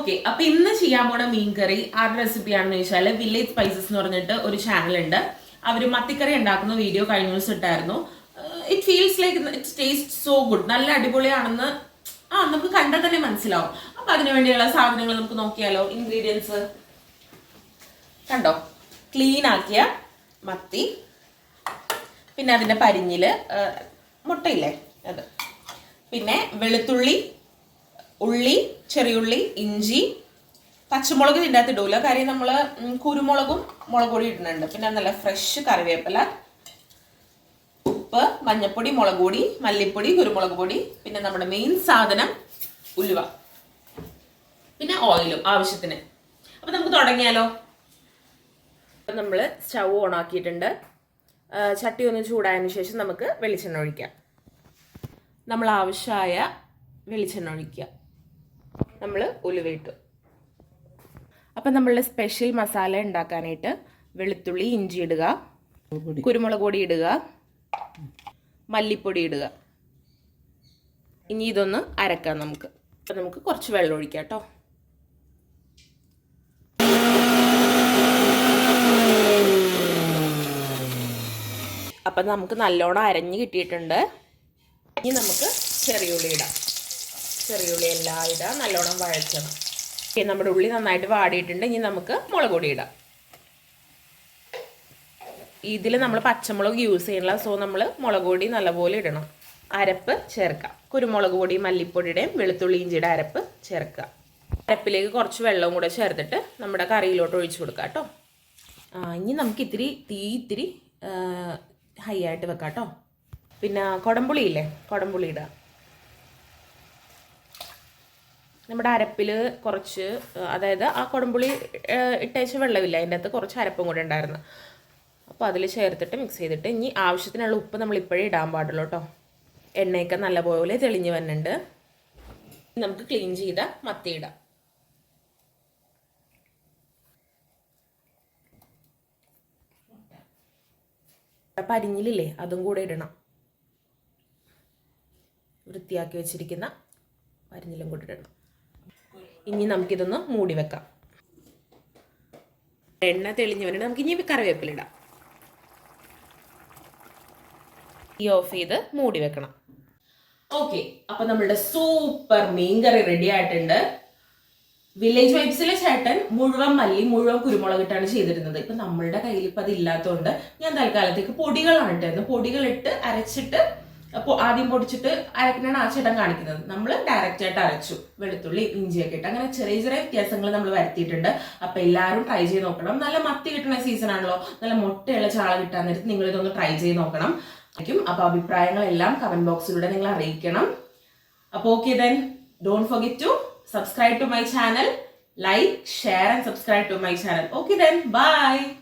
Okay അപ്പൊ ഇന്ന് ചെയ്യാൻ പോണ മീൻകറി ആരുടെ റെസിപ്പിയാണെന്ന് ചോദിച്ചാൽ വില്ലേജ് സ്പൈസസ് എന്ന് പറഞ്ഞിട്ട് ഒരു ചാനൽ ഉണ്ട്. അവർ മത്തിക്കറി ഉണ്ടാക്കുന്ന വീഡിയോ കഴിഞ്ഞ ദിവസം ഇട്ടായിരുന്നു. It feels like it's taste so good നല്ല അടിപൊളിയാണെന്ന് ആ നമുക്ക് കണ്ടാൽ തന്നെ മനസ്സിലാവും. അപ്പൊ അതിനു വേണ്ടിയുള്ള സാധനങ്ങൾ നമുക്ക് നോക്കിയാലോ? ഇൻഗ്രീഡിയൻസ് കണ്ടോ? ക്ലീൻ ആക്കിയ മത്തി പിന്നെ അതിന്റെ പരിഞ്ഞിൽ ആ, മുട്ടയില്ലേ? അത്. പിന്നെ വെളുത്തുള്ളി ഉള്ളി ചെറിയുള്ളി ഇഞ്ചി പച്ചമുളക് ഇതിന്റെ അകത്ത് ഇടൂല. കാര്യം നമ്മൾ കുരുമുളകും മുളക് പൊടി ഇടുന്നുണ്ട്. പിന്നെ നല്ല ഫ്രഷ് കറിവേപ്പില ഉപ്പ് മഞ്ഞപ്പൊടി മുളക് പൊടി മല്ലിപ്പൊടി കുരുമുളക് പൊടി പിന്നെ നമ്മുടെ മെയിൻ സാധനം ഉലുവ. പിന്നെ ഓയിലും ആവശ്യത്തിന്. അപ്പം നമുക്ക് തുടങ്ങിയാലോ? അപ്പം നമ്മൾ സ്റ്റൗ ഓൺ ആക്കിയിട്ടുണ്ട്. ചട്ടി ഒന്ന് ചൂടായതിനു ശേഷം നമുക്ക് വെളിച്ചെണ്ണ ഒഴിക്കാം. നമ്മൾ ആവശ്യമായ വെളിച്ചെണ്ണ ഒഴിക്കുക നമ്മൾ ഉലുവയിട്ടു. അപ്പം നമ്മളുടെ സ്പെഷ്യൽ മസാല ഉണ്ടാക്കാനായിട്ട് വെളുത്തുള്ളി ഇഞ്ചി ഇടുക കുരുമുളക് പൊടി ഇടുക മല്ലിപ്പൊടി ഇടുക. ഇനി ഇതൊന്ന് അരക്കാം നമുക്ക്. അപ്പം നമുക്ക് കുറച്ച് വെള്ളം ഒഴിക്കാം കേട്ടോ. അപ്പം നമുക്ക് നല്ലോണം അരഞ്ഞ് കിട്ടിയിട്ടുണ്ട്. ഇനി നമുക്ക് ചെറിയ ഉള്ളി ഇടാം. ചെറിയുള്ളി എല്ലാം ഇടാം നല്ലോണം വഴച്ചണം ഓക്കെ നമ്മുടെ ഉള്ളി നന്നായിട്ട് വാടിയിട്ടുണ്ട് ഇനി നമുക്ക് മുളക് പൊടി ഇടാം. ഇതിൽ നമ്മൾ പച്ചമുളക് യൂസ് ചെയ്യണില്ല സോ നമ്മൾ മുളക് പൊടി നല്ലപോലെ ഇടണം. അരപ്പ് ചേർക്കാം. കുരുമുളക് പൊടി മല്ലിപ്പൊടിയുടെയും വെളുത്തുള്ളി ഇഞ്ചിയുടെ അരപ്പ് ചേർക്കുക. അരപ്പിലേക്ക് കുറച്ച് വെള്ളവും കൂടെ ചേർത്തിട്ട് നമ്മുടെ കറിയിലോട്ട് ഒഴിച്ചു കൊടുക്കാം കേട്ടോ. ഇനി നമുക്ക് ഇത്തിരി തീ ഇത്തിരി ഹൈ ആയിട്ട് വെക്കാം കേട്ടോ. പിന്നെ കുടംപുളിയില്ലേ കുടംപുളി ഇടുക നമ്മുടെ അരപ്പിൽ കുറച്ച് അതായത് ആ കുടംപുളി ഇട്ടേച്ച വെള്ളമില്ല അതിന്റെ അകത്ത് കുറച്ച് അരപ്പും കൂടെ ഉണ്ടായിരുന്നു. അപ്പോൾ അതിൽ ചേർത്തിട്ട് മിക്സ് ചെയ്തിട്ട് ഇനി ആവശ്യത്തിനുള്ള ഉപ്പ് നമ്മൾ ഇപ്പോഴേ ഇടാൻ പാടുള്ളൂ കേട്ടോ എണ്ണയൊക്കെ നല്ലപോലെ തെളിഞ്ഞു വരുന്നുണ്ട് നമുക്ക് ക്ലീൻ ചെയ്ത മത്തി ഇടാം. പരിഞ്ഞിലില്ലേ അതും കൂടെ ഇടണം. വൃത്തിയാക്കി വെച്ചിരിക്കുന്ന പരിഞ്ഞിലും കൂടെ ഇടണം. ഇനി നമുക്കിതൊന്ന് മൂടി വെക്കാം. എണ്ണ തെളിഞ്ഞ് വരണം നമുക്ക് ഇനി കറിവേപ്പിലിടാം ഈ ഓഫ് ചെയ്ത് മൂടി വെക്കണം. ഓക്കെ അപ്പൊ നമ്മളുടെ സൂപ്പർ മീൻ കറി റെഡി ആയിട്ടുണ്ട്. വില്ലേജ് വൈബ്സിലെ ചേട്ടൻ മുഴുവൻ മല്ലി മുഴുവൻ കുരുമുളക് ഇട്ടാണ് ചെയ്തിരുന്നത്. ഇപ്പൊ നമ്മളുടെ കയ്യിൽ ഇപ്പൊ അത് ഇല്ലാത്തതുകൊണ്ട് ഞാൻ തൽക്കാലത്തേക്ക് പൊടികളാണ് ഇട്ടായിരുന്നു പൊടികളിട്ട് അരച്ചിട്ട് അപ്പോൾ ആദ്യം പൊടിച്ചിട്ട് അരക്കണാണ് ആ ചേട്ടൻ കാണിക്കുന്നത്. നമ്മൾ ഡയറക്റ്റ് ആയിട്ട് അരച്ചു. വെളുത്തുള്ളി ഇഞ്ചിയൊക്കെ ഇട്ട്. അങ്ങനെ ചെറിയ ചെറിയ വ്യത്യാസങ്ങൾ നമ്മൾ വരുത്തിയിട്ടുണ്ട്. അപ്പോൾ എല്ലാവരും ട്രൈ ചെയ്ത് നോക്കണം. നല്ല മത്തി കിട്ടുന്ന സീസൺ ആണല്ലോ. നല്ല മുട്ടയുള്ള ചാള കിട്ടാൻ നേരത്ത് നിങ്ങൾ ഇതൊന്ന് ട്രൈ ചെയ്ത് നോക്കണം. അപ്പോൾ അഭിപ്രായങ്ങളെല്ലാം കമന്റ് ബോക്സിലൂടെ നിങ്ങൾ അറിയിക്കണം. അപ്പോൾ okay then don't forget to subscribe to my channel like share and subscribe to my channel. Okay then. Bye.